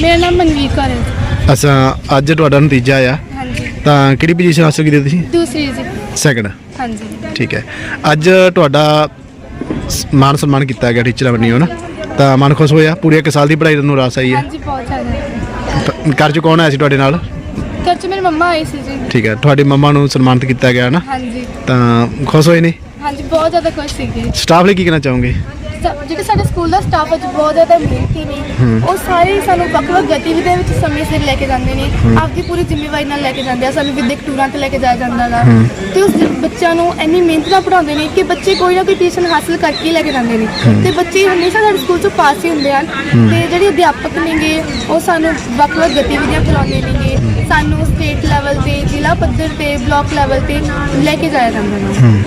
ਮੇਰਾ ਨਾਮ ਮਨਵੀਰ ਕੌਰ ਹੈ। ਅੱਛਾ ਅੱਜ ਤੁਹਾਡਾ ਨਤੀਜਾ ਆ ਹਾਂਜੀ। ਤਾਂ ਕਿਹੜੀ ਪੋਜੀਸ਼ਨ ਹਾਸਲ ਕੀਤੀ ਤੁਸੀਂ? ਦੂਸਰੀ ਜੀ। ਸੈਕੰਡ ਹਾਂਜੀ। ਠੀਕ ਹੈ। ਅੱਜ ਤੁਹਾਡਾ ਸ- ਮਾਨ ਸਨਮਾਨ ਕੀਤਾ ਗਿਆ ਟੀਚਰਾਂ ਵੱਲੋਂ ਨਾ ਤਾਂ ਮਨ ਖੁਸ਼ ਹੋਇਆ? ਪੂਰੀ ਇੱਕ ਸਾਲ ਦੀ ਪੜ੍ਹਾਈ ਨੂੰ ਰਾਸ ਆਈ ਹੈ? ਹਾਂਜੀ ਬਹੁਤ ਜ਼ਿਆਦਾ। ਤਾਂ ਘਰ ਚ ਕੌਣ ਆਇਆ ਸੀ ਤੁਹਾਡੇ ਨਾਲ? ਘਰ 'ਚ ਮੇਰੀ ਮੰਮਾ ਆਈ ਸੀ ਜੀ। ਠੀਕ ਹੈ। ਤੁਹਾਡੀ ਮੰਮਾ ਨੂੰ ਸਨਮਾਨਿਤ ਕੀਤਾ ਗਿਆ ਨਾ ਹਾਂਜੀ। ਤਾਂ ਖੁਸ਼ ਹੋਏ ਨੇ? ਹਾਂਜੀ ਬਹੁਤ ਜ਼ਿਆਦਾ ਖੁਸ਼ ਸੀਗੇ। ਸਟਾਫ ਲਈ ਕੀ ਕਹਿਣਾ ਚਾਹੋਗੇ? ਸਾ- ਜਿਹੜੇ ਸਾਡੇ ਸਕੂਲ ਦਾ ਸਟਾਫ ਅੱਜ ਬਹੁਤ ਜ਼ਿਆਦਾ ਮਿਹਨਤੀ ਨੇ ਉਹ ਸਾਰੇ ਸਾਨੂੰ ਵੱਖ-ਵੱਖ ਗਤੀਵਿਧੀਆਂ ਵਿੱਚ ਸਮੇਂ ਸਿਰ ਲੈ ਕੇ ਜਾਂਦੇ ਨੇ। ਆਪਦੀ ਪੂਰੀ ਜ਼ਿੰਮੇਵਾਰੀ ਨਾਲ ਲੈ ਕੇ ਜਾਂਦੇ ਆ। ਸਾਨੂੰ ਵਿਦਿਅਕ ਟੂਰਾਂ ਤੇ ਲੈ ਕੇ ਜਾਇਆ ਜਾਂਦਾ ਗਾ। ਤੇ ਉਸ ਬੱਚਿਆਂ ਨੂੰ ਇੰਨੀ ਮਿਹਨਤ ਨਾਲ ਪੜਾਉਂਦੇ ਨੇ ਕਿ ਬੱਚੇ ਕੋਈ ਨਾ ਕੋਈ ਟਿਊਸ਼ਨ ਹਾਸਲ ਕਰਕੇ ਹੀ ਲੈ ਕੇ ਜਾਂਦੇ ਨੇ। ਤੇ ਬੱਚੇ ਹਮੇਸ਼ਾ ਸਾਡੇ ਸਕੂਲ ਤੋਂ ਪਾਸ ਹੀ ਹੁੰਦੇ ਹਨ। ਤੇ ਜਿਹੜੇ ਅਧਿਆਪਕ ਨੇਗੇ ਉਹ ਸਾਨੂੰ ਵੱਖ-ਵੱਖ ਗਤੀਵਿਧੀਆਂ ਕਰਾਉਂਦੇ ਨੇਗੇ। ਸਾਨੂੰ ਸਟੇਟ ਲੈਵਲ ਤੇ ਜ਼ਿਲ੍ਹਾ ਪੱਧਰ ਤੇ ਬਲਾਕ ਲੈਵਲ ਤੇ ਲੈ ਕੇ ਜਾਇਆ ਜਾਂਦਾ ਹੈ।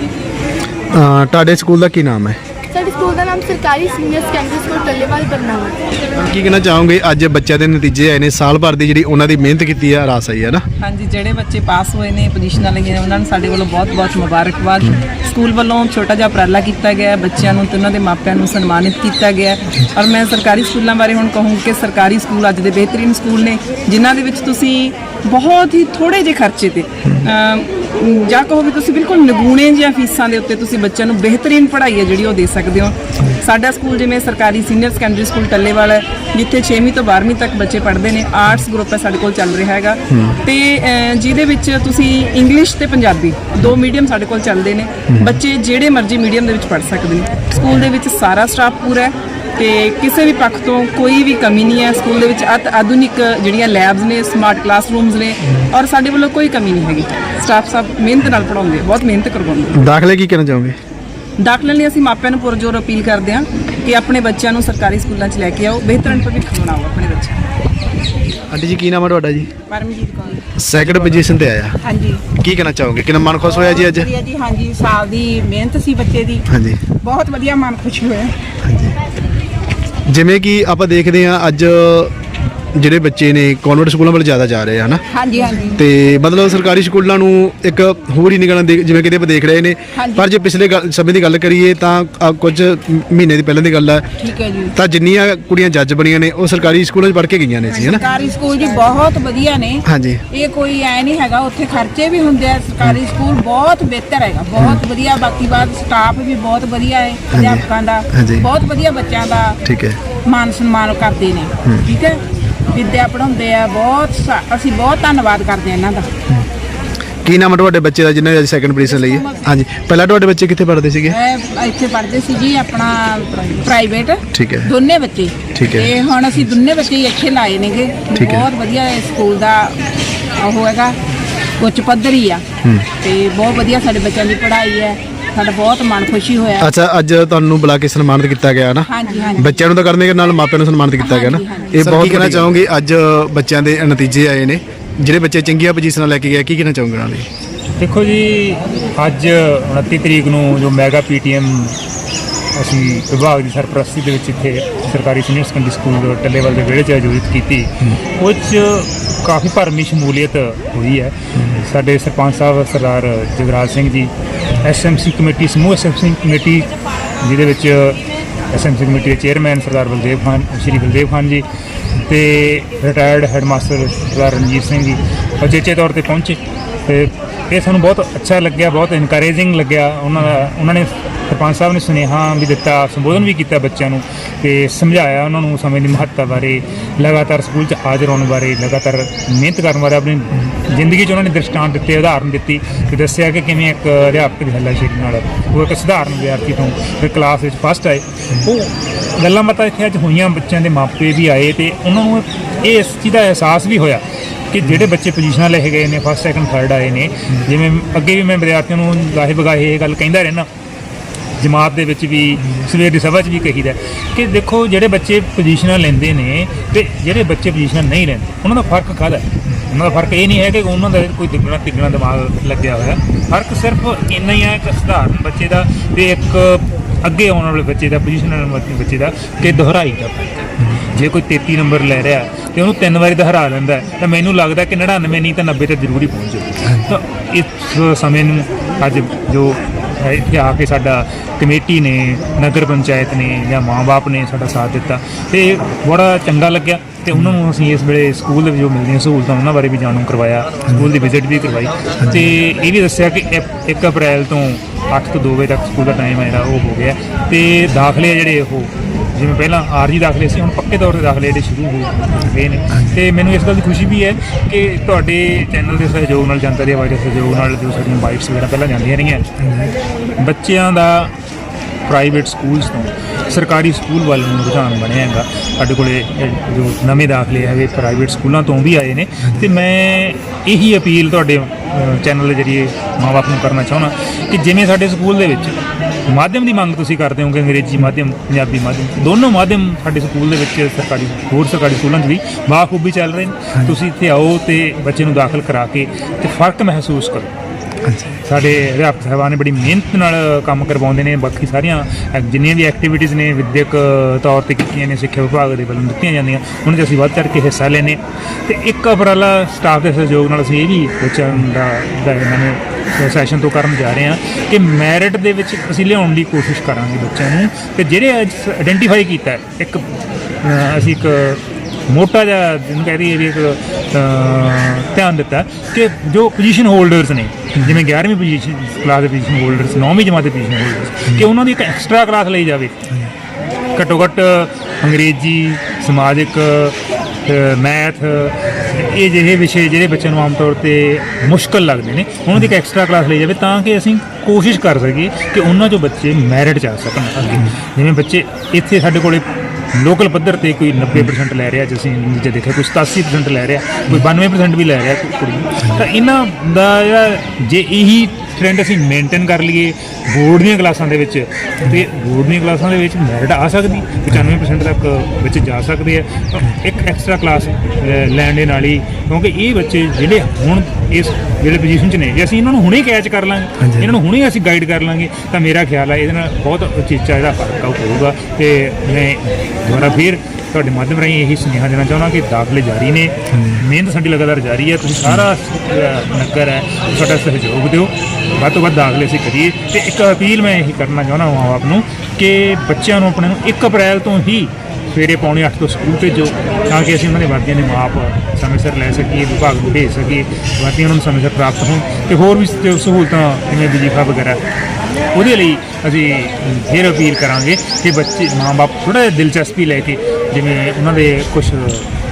ਅਹ ਤੁਹਾਡੇ ਸਕੂਲ ਦਾ ਕੀ ਨਾਮ ਹੈ? ਸਾਡੇ ਸਕੂਲ ਦਾ ਨਾਮ ਸਰਕਾਰੀ senior secondary school Tallewal Barnala ਕੀ ਕਹਿਣਾ ਚਾਹੋਗੇ? ਅੱਜ ਬੱਚਿਆਂ ਦੇ ਨਤੀਜੇ ਆਏ ਨੇ। ਸਾਲ ਭਰ ਦੀ ਜਿਹੜੀ ਉਹਨਾਂ ਦੀ ਮਿਹਨਤ ਕੀਤੀ ਆ ਰਾਸ ਆਈ ਹੈ ਨਾ। ਹਾਂਜੀ ਜਿਹੜੇ ਬੱਚੇ ਪਾਸ ਹੋਏ ਨੇ ਪੋਜੀਸ਼ਨਾਂ ਲਈਆਂ ਨੇ ਉਹਨਾਂ ਨੂੰ ਸਾਡੇ ਵੱਲੋਂ ਬਹੁਤ-ਬਹੁਤ ਮੁਬਾਰਕਬਾਦ। ਸਕੂਲ ਵੱਲੋਂ ਛੋਟਾ ਜਿਹਾ ਉਪਰਾਲਾ ਕੀਤਾ ਗਿਆ। ਬੱਚਿਆਂ ਨੂੰ ਤੇ ਉਹਨਾਂ ਦੇ ਮਾਪਿਆਂ ਨੂੰ ਸਨਮਾਨਿਤ ਕੀਤਾ ਗਿਆ। ਔਰ ਮੈਂ ਸਰਕਾਰੀ ਸਕੂਲਾਂ ਬਾਰੇ ਹੁਣ ਕਹੂੰ ਕਿ ਸਰਕਾਰੀ ਸਕੂਲ ਅੱਜ ਦੇ ਬਿਹਤਰੀਨ ਸਕੂਲ ਨੇ ਜਿਨ੍ਹਾਂ ਦੇ ਵਿੱਚ ਤੁਸੀਂ ਬਹੁਤ ਹੀ ਥੋੜੇ ਜਿਹੇ ਖਰਚੇ ਤੇ ਜਾਂ ਕਹੋ ਵੀ ਤੁਸੀਂ ਬਿਲਕੁਲ ਨਿਗੂਣੇ ਜਿਹੀਆਂ ਫੀਸਾਂ ਦੇ ਉੱਤੇ ਤੁਸੀਂ ਬੱਚਿਆਂ ਨੂੰ ਬਿਹਤਰੀਨ ਪੜ੍ਹਾਈ ਹੈ ਜਿਹੜੀ ਉਹ ਦੇ ਸਕਦੇ ਹੋ। ਸਾਡਾ ਸਕੂਲ ਜਿਵੇਂ ਸਰਕਾਰੀ ਸੀਨੀਅਰ ਸੈਕੰਡਰੀ ਸਕੂਲ ਟੱਲੇਵਾਲ ਹੈ ਜਿੱਥੇ 6ਵੀਂ ਤੋਂ 12ਵੀਂ ਤੱਕ ਬੱਚੇ ਪੜ੍ਹਦੇ ਨੇ ਆਰਟਸ ਗਰੁੱਪ ਹੈ ਸਾਡੇ ਕੋਲ ਚੱਲ ਰਿਹਾ ਹੈਗਾ। ਤੇ ਜਿਹਦੇ ਵਿੱਚ ਤੁਸੀਂ ਇੰਗਲਿਸ਼ ਤੇ ਪੰਜਾਬੀ ਦੋ ਮੀਡੀਅਮ ਸਾਡੇ ਕੋਲ ਚੱਲਦੇ ਨੇ। ਬੱਚੇ ਜਿਹੜੇ ਮਰਜ਼ੀ ਮੀਡੀਅਮ ਦੇ ਵਿੱਚ ਪੜ੍ਹ ਸਕਦੇ ਨੇ। ਸਕੂਲ ਦੇ ਵਿੱਚ ਸਾਰਾ ਸਟਾਫ ਪੂਰਾ ਹੈ। ਤੇ ਕਿਸੇ ਵੀ ਪੱਖ ਤੋਂ ਕੋਈ ਵੀ ਕਮੀ ਨਹੀਂ ਹੈ। ਸਕੂਲ ਦੇ ਵਿੱਚ ਅਤ ਆਧੁਨਿਕ ਜਿਹੜੀਆਂ ਲੈਬਸ ਨੇ ਸਮਾਰਟ ਕਲਾਸਰੂਮਸ ਨੇ ਔਰ ਸਾਡੇ ਵੱਲੋਂ ਕੋਈ ਕਮੀ ਨਹੀਂ ਹੈਗੀ। ਸਟਾਫ ਸਭ ਮਿਹਨਤ ਨਾਲ ਪੜਾਉਂਦੇ ਬਹੁਤ ਮਿਹਨਤ ਕਰਵਾਉਂਦੇ ਦਾਖਲੇ ਕੀ ਕਹਿਣਾ ਚਾਹੋਗੇ? ਦਾਖਲੇ ਲਈ ਅਸੀਂ ਮਾਪਿਆਂ ਨੂੰ ਪੁਰਜੋਰ ਅਪੀਲ ਕਰਦੇ ਹਾਂ ਕਿ ਆਪਣੇ ਬੱਚਿਆਂ ਨੂੰ ਸਰਕਾਰੀ ਸਕੂਲਾਂ 'ਚ ਲੈ ਕੇ ਆਓ। ਬਿਹਤਰੀਨ ਭਵਿੱਖ ਬਣਾਓ ਆਪਣੇ ਬੱਚਿਆਂ ਦਾ ਆਂਟੀ ਜੀ ਕੀ ਨਾਮ ਹੈ ਤੁਹਾਡਾ ਜੀ? ਪਰਮਜੀਤ ਕੌਰ। ਸੈਕੰਡ ਪੋਜੀਸ਼ਨ ਤੇ ਆਇਆ। ਹਾਂਜੀ। ਕੀ ਕਹਿਣਾ ਚਾਹੋਗੇ? ਕਿੰਨਾ ਮਨ ਖੁਸ਼ ਹੋਇਆ ਜੀ ਅੱਜ? ਵਧੀਆ ਜੀ ਹਾਂਜੀ। ਸਾਲ ਦੀ ਮਿਹਨਤ ਸੀ ਬੱਚੇ ਦੀ। ਹਾਂਜੀ। ਬਹੁਤ ਵਧੀਆ ਮਨ ਖੁਸ਼ ਹੋਇਆ। ਜਿਵੇਂ ਕਿ ਆਪਾਂ ਦੇਖਦੇ ਹਾਂ ਅੱਜ ਜਿਹੜੇ ਬੱਚੇ ਨੇ ਕਨਵੈਂਟ ਸਕੂਲਾਂ ਵੱਲ ਜ਼ਿਆਦਾ ਜਾ ਰਹੇ ਆ ਹਨਾ? ਹਾਂਜੀ ਹਾਂਜੀ। ਤੇ ਮਤਲਬ ਸਰਕਾਰੀ ਸਕੂਲਾਂ ਨੂੰ ਇੱਕ ਹੋਰ ਹੀ ਨਿਗਲਣ ਦੇ ਜਿਵੇਂ ਕਿਤੇ ਆਪਾਂ ਦੇਖ ਰਹੇ ਨੇ। ਹਾਂਜੀ। ਪਰ ਜੇ ਪਿਛਲੇ ਗੱਲ- ਸਮੇਂ ਦੀ ਗੱਲ ਕਰੀਏ ਤਾਂ ਕੁਝ ਮਹੀਨੇ ਦੀ ਪਹਿਲਾਂ ਦੀ ਗੱਲ ਹੈ ਠੀਕ ਹੈ ਜੀ। ਤਾਂ ਜਿੰਨੀਆਂ ਕੁੜੀਆਂ ਜੱਜ ਬਣੀਆਂ ਨੇ ਉਹ ਸਰਕਾਰੀ ਸਕੂਲਾਂ 'ਚ ਪੜ੍ਹ ਕੇ ਗਈਆਂ ਨੇ ਸੀ ਹਨਾ? ਸਰਕਾਰੀ ਸਕੂਲ ਜੀ ਬਹੁਤ ਵਧੀਆ ਨੇ। ਹਾਂਜੀ। ਇਹ ਕੋਈ ਐ ਨਹੀਂ ਹੈਗਾ ਉੱਥੇ ਖਰਚੇ ਵੀ ਹੁੰਦੇ ਆ। ਸਰਕਾਰੀ ਸਕੂਲ ਬਹੁਤ ਬਿਹਤਰ ਹੈਗਾ ਬਹੁਤ ਵਧੀਆ। ਬਾਕੀ ਬਾਅਦ ਸਟਾਫ ਵੀ ਬਹੁਤ ਵਧੀਆ ਹੈ ਅਧਿਆਪਕਾਂ ਦਾ। ਹਾਂਜੀ। ਬਹੁਤ ਵਧੀਆ ਬੱਚਿਆਂ ਦਾ ਠੀਕ ਹੈ। ਮਾਨ ਸਨਮਾਨ ਕਰਦੇ ਨੇ। ਠੀਕ ਹੈ? ਵਿਦਿਆ ਪੜਾਉਂਦੇ ਆ ਬਹੁਤ ਸਾ- ਅਸੀਂ ਬਹੁਤ ਧੰਨਵਾਦ ਕਰਦੇ ਆ ਇਹਨਾਂ ਦਾ। ਕੀ ਨਾਮ ਹੈ ਤੁਹਾਡੇ ਬੱਚੇ ਦਾ ਜਿਹਨੇ ਅੱਜ ਸੈਕੰਡ ਪੋਜੀਸ਼ਨ ਲਈ ਹੈ? ਹਾਂਜੀ। ਪਹਿਲਾਂ ਤੁਹਾਡੇ ਬੱਚੇ ਕਿੱਥੇ ਪੜ੍ਹਦੇ ਸੀਗੇ? ਮੈਂ ਇੱਥੇ ਪੜ੍ਹਦੇ ਸੀ ਜੀ ਆਪਣਾ ਪ੍ਰਾਈਵੇਟ। ਠੀਕ ਹੈ। ਦੋਨੇ ਬੱਚੇ। ਠੀਕ ਹੈ। ਤੇ ਹੁਣ ਅਸੀਂ ਦੋਨੇ ਬੱਚੇ ਹੀ ਇੱਥੇ ਲਾਏ ਨੇਗੇ। ਠੀਕ ਹੈ। ਬਹੁਤ ਵਧੀਆ ਇਹ ਸਕੂਲ ਦਾ ਉਹ ਹੈਗਾ ਉੱਚ ਪੱਧਰੀ ਆ। ਤੇ ਬਹੁਤ ਵਧੀਆ ਸਾਡੇ ਬੱਚਿਆਂ ਦੀ ਪੜ੍ਹਾਈ ਹੈ। ਸਾਡਾ ਬਹੁਤ ਮਨ ਖੁਸ਼ੀ ਹੋਇਆ। ਅੱਛਾ ਅੱਜ ਤੁਹਾਨੂੰ ਬੁਲਾ ਕੇ ਸਨਮਾਨਿਤ ਕੀਤਾ ਗਿਆ ਨਾ? ਹਾਂਜੀ ਹਾਂਜੀ। ਬੱਚਿਆਂ ਨੂੰ ਤਾਂ ਕਰਨੇ ਦੇ ਨਾਲ ਮਾਪਿਆਂ ਨੂੰ ਸਨਮਾਨਿਤ ਕੀਤਾ ਗਿਆ ਨਾ। ਇਹ ਬਹੁਤ ਕਹਿਣਾ ਚਾਹੋਗੇ ਅੱਜ ਬੱਚਿਆਂ ਦੇ ਨਤੀਜੇ ਆਏ ਨੇ। ਜਿਹੜੇ ਬੱਚੇ ਚੰਗੀਆਂ ਪੋਜੀਸ਼ਨਾਂ ਲੈ ਕੇ ਗਏ ਕੀ ਕਹਿਣਾ ਚਾਹੋਗੇ ਉਹਨਾਂ ਲਈ ਦੇਖੋ ਜੀ ਅੱਜ 29 ਤਰੀਕ ਨੂੰ ਜੋ ਮੈਗਾ ਪੀਟੀਐਮ ਅਸੀਂ ਵਿਭਾਗ ਦੀ ਸਰਪ੍ਰਸਤੀ ਦੇ ਵਿੱਚ ਇੱਥੇ ਸਰਕਾਰੀ ਸੀਨੀਅਰ ਸੈਕੰਡਰੀ ਸਕੂਲ ਟੱਲੇਵਾਲ ਦੇ ਵਿਹੜੇ 'ਚ ਆਯੋਜਿਤ ਕੀਤੀ ਉਹ 'ਚ ਕਾਫੀ ਭਰਮੀ ਸ਼ਮੂਲੀਅਤ ਹੋਈ ਹੈ। ਸਾਡੇ ਸਰਪੰਚ ਸਾਹਿਬ ਸਰਦਾਰ ਜਗਰਾਜ ਸਿੰਘ ਜੀ ਐਸਐਮਸੀ ਕਮੇਟੀ, ਸਮੂਹ ਐਸਐਮਸੀ ਕਮੇਟੀ, ਜਿਹਦੇ ਵਿੱਚ ਐਸਐਮਸੀ ਕਮੇਟੀ ਦੇ ਚੇਅਰਮੈਨ ਸਰਦਾਰ ਬਲਦੇਵ ਖਾਨ, ਸ਼੍ਰੀ ਬਲਦੇਵ ਖਾਨ ਜੀ ਤੇ ਰਿਟਾਇਰਡ ਹੈਡਮਾਸਟਰ ਸਰਦਾਰ ਰਣਜੀਤ ਸਿੰਘ ਜੀ ਅਚੇਚੇ ਤੌਰ ਤੇ ਪਹੁੰਚੇ ਤੇ ਇਹ ਸਾਨੂੰ ਬਹੁਤ ਅੱਛਾ ਲੱਗਿਆ, ਬਹੁਤ ਇਨਕਰੇਜਿੰਗ ਲੱਗਿਆ। ਉਹਨਾਂ ਦਾ, ਉਹਨਾਂ ਨੇ ਸਰਪੰਚ ਸਾਹਿਬ ਨੇ ਸੁਨੇਹਾ ਵੀ ਦਿੱਤਾ, ਸੰਬੋਧਨ ਵੀ ਕੀਤਾ ਬੱਚਿਆਂ ਨੂੰ ਤੇ ਸਮਝਾਇਆ ਉਹਨਾਂ ਨੂੰ ਸਮੇਂ ਦੀ ਮਹੱਤਤਾ ਬਾਰੇ, ਲਗਾਤਾਰ ਸਕੂਲ 'ਚ ਹਾਜ਼ਰ ਹੋਣ ਬਾਰੇ, ਲਗਾਤਾਰ ਮਿਹਨਤ ਕਰਨ ਬਾਰੇ, ਆਪਣੀ ਜ਼ਿੰਦਗੀ 'ਚ ਉਹਨਾਂ ਨੇ ਦ੍ਰਿਸ਼ਟਾਂਤ ਦਿੱਤੇ, ਉਦਾਹਰਨ ਦਿੱਤੀ ਤੇ ਦੱਸਿਆ ਕਿ ਕਿਵੇਂ ਇੱਕ ਅਧਿਆਪਕ ਦੀ ਹੱਲਾਸ਼ੇਰੀ ਨਾਲ ਉਹ ਇੱਕ ਸਧਾਰਨ ਵਿਦਿਆਰਥੀ ਤੋਂ ਫਿਰ ਕਲਾਸ ਵਿੱਚ ਫਸਟ ਆਏ। ਉਹ ਗੱਲਾਂ ਬਾਤਾਂ ਇੱਥੇ ਅੱਜ ਹੋਈਆਂ, ਬੱਚਿਆਂ ਦੇ ਮਾਪੇ ਵੀ ਆਏ ਤੇ ਉਹਨਾਂ ਨੂੰ ਇਹ ਇਸ ਚੀਜ਼ ਦਾ ਅਹਿਸਾਸ ਵੀ ਹੋਇਆ ਕਿ ਜਿਹੜੇ ਬੱਚੇ ਪੋਜੀਸ਼ਨਾਂ ਲੈ ਕੇ ਗਏ ਨੇ ਫਸਟ ਸੈਕੰਡ ਥਰਡ ਆਏ ਨੇ, ਜਿਵੇਂ ਅੱਗੇ ਵੀ ਮੈਂ ਵਿਦਿਆਰਥੀਆਂ ਨੂੰ ਲਾਹੇ ਬਗਾਹੇ ਇਹ ਗੱਲ ਕਹਿੰਦਾ ਰਹਿਣਾ ਜਮਾਤ ਦੇ ਵਿੱਚ ਵੀ, ਸਵੇਰ ਦੀ ਸਭਾ 'ਚ ਵੀ ਕਹੀਦਾ ਕਿ ਦੇਖੋ ਜਿਹੜੇ ਬੱਚੇ ਪੋਜੀਸ਼ਨਾਂ ਲੈਂਦੇ ਨੇ ਤੇ ਜਿਹੜੇ ਬੱਚੇ ਪੋਜੀਸ਼ਨਾਂ ਨਹੀਂ ਲੈਂਦੇ, ਉਹਨਾਂ ਦਾ ਫ਼ਰਕ ਕਾਹਦਾ ਉਹਨਾਂ ਦਾ ਫ਼ਰਕ ਇਹ ਨਹੀਂ ਹੈ ਕਿ ਉਹਨਾਂ ਦਾ ਕੋਈ ਦੁੱਗਣਾ, ਤਿੱਗਣਾ ਦਿਮਾਗ ਲੱਗਿਆ ਹੋਇਆ। ਫ਼ਰਕ ਸਿਰਫ ਇੰਨਾ ਹੀ ਹੈ ਕਿ ਸਧਾਰਨ ਬੱਚੇ ਦਾ ਤੇ ਇੱਕ ਅੱਗੇ ਆਉਣ ਵਾਲੇ ਬੱਚੇ ਦਾ ਪੋਜੀਸ਼ਨ ਵਾਲੇ ਬੱਚੇ ਦਾ ਕਿ ਦੁਹਰਾਈ ਦਾ ਫ਼ਰਕ ਹੈ ਜੇ ਕੋਈ 33 ਨੰਬਰ ਲੈ ਰਿਹਾ ਤੇ ਉਹਨੂੰ ਤਿੰਨ ਵਾਰੀ ਦੁਹਰਾ ਲੈਂਦਾ ਹੈ, ਤਾਂ ਮੈਨੂੰ ਲੱਗਦਾ ਕਿ 99 ਨਹੀਂ ਤਾਂ 90 ਤੇ ਜ਼ਰੂਰ ਹੀ ਪਹੁੰਚ ਜਾਊਗਾ ਤਾਂ ਇਸ ਸਮੇਂ ਨੂੰ ਅੱਜ ਜੋ ਇੱਥੇ ਆ ਕੇ ਸਾਡਾ ਕਮੇਟੀ ਨੇ ਨਗਰ ਪੰਚਾਇਤ ਨੇ ਜਾਂ ਮਾਂ-ਬਾਪ ਨੇ ਸਾਡਾ ਸਾਥ ਦਿੱਤਾ ਤੇ ਬੜਾ ਚੰਗਾ ਲੱਗਿਆ ਤੇ ਉਹਨਾਂ ਨੂੰ ਅਸੀਂ ਇਸ ਵੇਲੇ ਸਕੂਲ ਦੇ ਜੋ ਮਿਲਦੀਆਂ ਸਹੂਲਤਾਂ ਉਹਨਾਂ ਬਾਰੇ ਵੀ ਜਾਣੂ ਕਰਵਾਇਆ ਸਕੂਲ ਦੀ ਵਿਜ਼ਿਟ ਵੀ ਕਰਵਾਈ। ਤੇ ਇਹ ਵੀ ਦੱਸਿਆ ਕਿ 1 ਅਪ੍ਰੈਲ ਤੋਂ 8 ਤੋਂ 2 ਵਜੇ ਤੱਕ ਸਕੂਲ ਦਾ ਟਾਈਮ ਹੈ ਜਿਹੜਾ ਉਹ ਹੋ ਗਿਆ ਤੇ ਦਾਖਲੇ ਜਿਹੜੇ ਉਹ ਜਿਵੇਂ ਪਹਿਲਾਂ ਆਰਜੀ ਦਾਖਲੇ ਸੀ, ਹੁਣ ਪੱਕੇ ਤੌਰ ਤੇ ਦਾਖਲੇ ਜਿਹੜੇ ਸ਼ੁਰੂ ਹੋ ਗਏ ਨੇ। ਤੇ ਮੈਨੂੰ ਇਸ ਗੱਲ ਦੀ ਖੁਸ਼ੀ ਵੀ ਹੈ ਕਿ ਤੁਹਾਡੇ ਚੈਨਲ ਦੇ ਸਹਿਯੋਗ ਨਾਲ, ਜਨਤਾ ਦੀ ਆਵਾਜ਼ ਦੇ ਸਹਿਯੋਗ ਨਾਲ ਜੋ ਸਾਡੀਆਂ ਬਾਈਟਸ ਵਗੈਰਾ ਪਹਿਲਾਂ ਜਾਂਦੀਆਂ ਰਹੀਆਂ। ਬੱਚਿਆਂ ਦਾ ਪ੍ਰਾਈਵੇਟ ਸਕੂਲਸ ਤੋਂ ਸਰਕਾਰੀ ਸਕੂਲ ਵੱਲ ਨੂੰ ਰੁਝਾਨ ਬਣਿਆ ਹੈਗਾ। ਸਾਡੇ ਕੋਲੇ ਜੋ ਨਵੇਂ ਦਾਖਲੇ ਹੈਗੇ ਪ੍ਰਾਈਵੇਟ ਸਕੂਲਾਂ ਤੋਂ ਵੀ ਆਏ ਨੇ। ਤੇ ਮੈਂ ਇਹੀ ਅਪੀਲ ਤੁਹਾਡੇ ਚੈਨਲ ਦੇ ਜਰੀਏ ਮਾਪੇ ਨੂੰ ਕਰਨਾ ਚਾਹੁੰਦਾ ਕਿ ਜਿਵੇਂ ਸਾਡੇ ਸਕੂਲ ਦੇ ਵਿੱਚ ਮਾਧਿਅਮ ਦੀ ਮੰਗ ਤੁਸੀਂ ਕਰਦੇ ਹੋ ਕਿ ਅੰਗਰੇਜ਼ੀ ਮਾਧਿਅਮ ਪੰਜਾਬੀ ਮਾਧਿਅਮ ਦੋਨੋਂ ਮਾਧਿਅਮ ਸਾਡੇ ਸਕੂਲ ਦੇ ਵਿੱਚ ਸਰਕਾਰੀ ਹੋਰ ਸਰਕਾਰੀ ਸਕੂਲਾਂ 'ਚ ਵੀ ਬਾਖੂਬੀ ਚੱਲ ਰਹੇ ਨੇ। ਤੁਸੀਂ ਇੱਥੇ ਆਓ ਤੇ ਬੱਚੇ ਨੂੰ ਦਾਖਲ ਕਰਾ ਕੇ ਤੇ ਫ਼ਰਕ ਮਹਿਸੂਸ ਕਰੋ। ਸਾਡੇ ਅਧਿਆਪਕ ਸਾਹਿਬਾਨ ਨੇ ਬੜੀ ਮਿਹਨਤ ਨਾਲ ਕੰਮ ਕਰਵਾਉਂਦੇ ਨੇ, ਬਾਕੀ ਸਾਰੀਆਂ ਐਕ- ਜਿੰਨੀਆਂ ਵੀ ਐਕਟੀਵਿਟੀਜ਼ ਨੇ ਵਿਦਿਅਕ ਤੌਰ ਤੇ ਕੀਤੀਆਂ ਨੇ, ਸਿੱਖਿਆ ਵਿਭਾਗ ਦੇ ਵੱਲੋਂ ਦਿੱਤੀਆਂ ਜਾਂਦੀਆਂ, ਉਹਨਾਂ 'ਚ ਅਸੀਂ ਵੱਧ ਚੜ੍ਹ ਕੇ ਹਿੱਸਾ ਲੈਨੇ ਤੇ ਇੱਕ ਉਪਰਾਲਾ ਸਟਾਫ ਦੇ ਸਹਿਯੋਗ ਨਾਲ ਅਸੀਂ ਇਹ ਵੀ ਬੱਚਿਆਂ ਦਾ ਇਹਨਾਂ ਨੇ ਸੈਸ਼ਨ ਤੋਂ ਕਰਨ ਜਾ ਰਹੇ ਹਾਂ ਕਿ ਮੈਰਿਟ ਦੇ ਵਿੱਚ ਅਸੀਂ ਲਿਆਉਣ ਦੀ ਕੋਸ਼ਿਸ਼ ਕਰਾਂਗੇ ਬੱਚਿਆਂ ਨੂੰ। ਤੇ ਜਿਹੜੇ ਆਈਡੈਂਟੀਫਾਈ ਕੀਤਾ ਇੱਕ ਅਸੀਂ ਇੱਕ ਮੋਟਾ ਜਿਹਾ ਜਿਹਨੂੰ ਕਹਿ ਦਈਏ ਵੀ ਇੱਕ ਅਹ, ਧਿਆਨ ਦਿੱਤਾ ਕਿ ਜੋ ਪੋਜੀਸ਼ਨ ਹੋਲਡਰਸ ਨੇ ਜਿਵੇਂ 11ਵੀਂ ਪੋਜੀਸ਼ਨ ਕਲਾਸ ਦੇ ਪੋਜੀਸ਼ਨ ਹੋਲਡਰਸ 9ਵੀਂ ਜਮਾਤ ਦੇ ਪੋਜੀਸ਼ਨ ਹੋਲਡਰਸ ਕਿ ਉਹਨਾਂ ਦੀ ਇੱਕ ਐਕਸਟਰਾ ਕਲਾਸ ਲਈ ਜਾਵੇ। ਘੱਟੋ ਘੱਟ ਅੰਗਰੇਜ਼ੀ ਸਮਾਜਿਕ ਮੈਥ ਇਹ ਜਿਹੇ ਵਿਸ਼ੇ ਜਿਹੜੇ ਬੱਚਿਆਂ ਨੂੰ ਆਮ ਤੌਰ ਤੇ ਮੁਸ਼ਕਲ ਲੱਗਦੇ ਨੇ ਉਹਨਾਂ ਦੀ ਇੱਕ ਐਕਸਟਰਾ ਕਲਾਸ ਲਈ ਜਾਵੇ ਤਾਂ ਕਿ ਅਸੀਂ ਕੋਸ਼ਿਸ਼ ਕਰ ਸਕੀਏ ਕਿ ਉਹਨਾਂ ਚੋਂ ਬੱਚੇ ਮੈਰਿਟ ਚ ਆ ਸਕਣ। ਅੱਗੇ ਜਿਵੇਂ ਬੱਚੇ ਇੱਥੇ ਸਾਡੇ ਕੋਲੇ ਲੋਕਲ ਪੱਧਰ ਤੇ ਕੋਈ 90% ਲੈ ਰਿਹਾ ਜਿਵੇਂ ਅਸੀਂ ਜੇ ਦੇਖਿਆ ਕੋਈ 87% ਲੈ ਰਿਹਾ, ਕੋਈ 92% ਵੀ ਲੈ ਰਿਹਾ ਕੁ- ਕੁੜੀ ਤਾਂ ਇਹਨਾਂ ਦਾ ਜਿਹੜਾ, ਜੇ ਇਹੀ ਟ੍ਰੈਂਡ ਅਸੀਂ ਮੇਨਟੇਨ ਕਰ ਲਈਏ ਬੋਰਡ ਦੀਆਂ ਕਲਾਸਾਂ ਦੇ ਵਿੱਚ। ਤੇ ਬੋਰਡ ਦੀਆਂ ਕਲਾਸਾਂ ਦੇ ਵਿੱਚ ਮੈਰਿਟ ਆ ਸਕਦੀ 95% ਤੱਕ ਬੱਚੇ ਜਾ ਸਕਦੇ ਆ ਇੱਕ ਐਕਸਟਰਾ ਕਲਾਸ ਲੈਣ ਦੇ ਨਾਲ ਹੀ ਕਿਉਂਕਿ ਇਹ ਬੱਚੇ ਜਿਹੜੇ ਹੁਣ ਇਸ ਜਿਹੜੇ ਪੋਜੀਸ਼ਨ 'ਚ ਨੇ ਜੇ ਅਸੀਂ ਇਹਨਾਂ ਨੂੰ ਹੁਣੇ ਕੈਚ ਕਰ ਲਾਂਗੇ ਇਹਨਾਂ ਨੂੰ ਹੁਣੇ ਅਸੀਂ ਗਾਈਡ ਕਰ ਲਾਂਗੇ ਤਾਂ ਮੇਰਾ ਖਿਆਲ ਹੈ ਇਹਦੇ ਨਾਲ ਬਹੁਤ ਉਚੇਚਾ ਇਹਦਾ ਫ਼ਰਕ ਆਊ ਹੋਊਗਾ ਤੇ ਮੈਂ ਦੁਬਾਰਾ ਫਿਰ ਤੁਹਾਡੇ ਮਾਧਿਅਮ ਰਾਹੀਂ ਇਹੀ ਸੁਨੇਹਾ ਦੇਣਾ ਚਾਹੁੰਦਾ ਕਿ ਦਾਖਲੇ ਜਾਰੀ ਨੇ। ਮਿਹਨਤ ਸਾਡੀ ਲਗਾਤਾਰ ਜਾਰੀ ਹੈ। ਤੁਸੀਂ ਸਾਰਾ ਅਹ, ਨਗਰ ਹੈ ਤੁਹਾਡਾ ਸਹਿਯੋਗ ਦਿਓ। ਵੱਧ ਤੋਂ ਵੱਧ ਦਾਖਲੇ ਅਸੀਂ ਕਰੀਏ। ਤੇ ਇੱਕ ਅਪੀਲ ਮੈਂ ਇਹੀ ਕਰਨਾ ਚਾਹੁੰਦਾ ਹਾਂ ਆਪ ਨੂੰ ਕਿ ਬੱਚਿਆਂ ਨੂੰ ਆਪਣੇ ਨੂੰ 1 ਅਪ੍ਰੈਲ ਤੋਂ ਹੀ ਸਵੇਰੇ ਪੌਣੇ 8 ਤੋਂ ਸਕੂਲ ਭੇਜੋ ਤਾਂ ਕਿ ਅਸੀਂ ਉਹਨਾਂ ਦੇ ਵਰਦੀਆਂ ਦੇ ਮਾਪ ਸਮੇਂ ਸਿਰ ਲੈ ਸਕੀਏ ਵਿਭਾਗ ਨੂੰ ਭੇਜ ਸਕੀਏ ਵਰਦੀਆਂ ਉਹਨਾਂ ਨੂੰ ਸਮੇਂ ਸਿਰ ਪ੍ਰਾਪਤ ਹੋਣ ਤੇ ਹੋਰ ਵੀ ਸਹੂਲਤਾਂ ਜਿਵੇਂ ਵਜ਼ੀਫਾ ਵਗੈਰਾ। ਉਹਦੇ ਲਈ ਅਸੀਂ ਫਿਰ ਅਪੀਲ ਕਰਾਂਗੇ ਕਿ ਬੱਚੇ ਮਾਂ-ਬਾਪ ਥੋੜਾ ਜਿਹਾ ਦਿਲਚਸਪੀ ਲੈ ਕੇ ਜਿਵੇਂ ਉਹਨਾਂ ਦੇ ਕੁਝ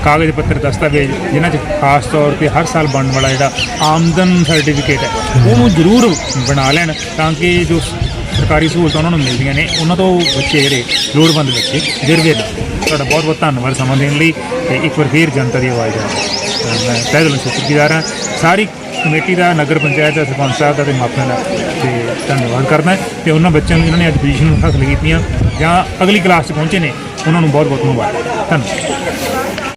ਕਾਗਜ਼ ਪੱਤਰ, ਦਸਤਾਵੇਜ਼, ਜਿਨ੍ਹਾਂ 'ਚ ਖਾਸ ਤੌਰ ਤੇ ਹਰ ਸਾਲ ਬਣਨ ਵਾਲਾ ਜਿਹੜਾ ਆਮਦਨ ਸਰਟੀਫਿਕੇਟ ਹੈ ਉਹਨੂੰ ਜ਼ਰੂਰ ਬਣਾ ਲੈਣ ਤਾਂ ਕਿ ਜੋ ਸਰਕਾਰੀ ਸਹੂਲਤਾਂ ਉਹਨਾਂ ਨੂੰ ਮਿਲਦੀਆਂ ਨੇ, ਉਹਨਾਂ ਤੋਂ ਬੱਚੇ ਜਿਹੜੇ ਲੋੜਵੰਦ ਬੱਚੇ ਗਿਰਵੇ ਨਾ ਤੁਹਾਡਾ ਬਹੁਤ ਬਹੁਤ ਧੰਨਵਾਦ ਸਮਾਂ ਦੇਣ ਲਈ ਤੇ ਇੱਕ ਵਾਰ ਫੇਰ ਜਨਤਾ ਦੀ ਆਵਾਜ਼ ਦਾ ਮੈਂ ਤਹਿ ਦਿਲੋਂ ਸ਼ੁਕਰਗੁਜ਼ਾਰ ਹਾਂ। ਸਾਰੀ ਕਮੇਟੀ ਦਾ, ਨਗਰ ਪੰਚਾਇਤ ਦਾ, ਸਰਪੰਚ ਸਾਹਿਬ ਦਾ ਤੇ ਮਾਪਿਆਂ ਦਾ ਤੇ ਧੰਨਵਾਦ ਕਰਦਾ। ਤੇ ਉਹਨਾਂ ਬੱਚਿਆਂ ਨੂੰ, ਜਿਨ੍ਹਾਂ ਨੇ ਅੱਜ ਪੋਜੀਸ਼ਨ ਹਾਸਲ ਕੀਤੀਆਂ ਜਾਂ ਅਗਲੀ ਕਲਾਸ 'ਚ ਪਹੁੰਚੇ ਨੇ ਉਹਨਾਂ ਨੂੰ ਬਹੁਤ ਬਹੁਤ ਮੁਬਾਰਕ। ਧੰਨਵਾਦ।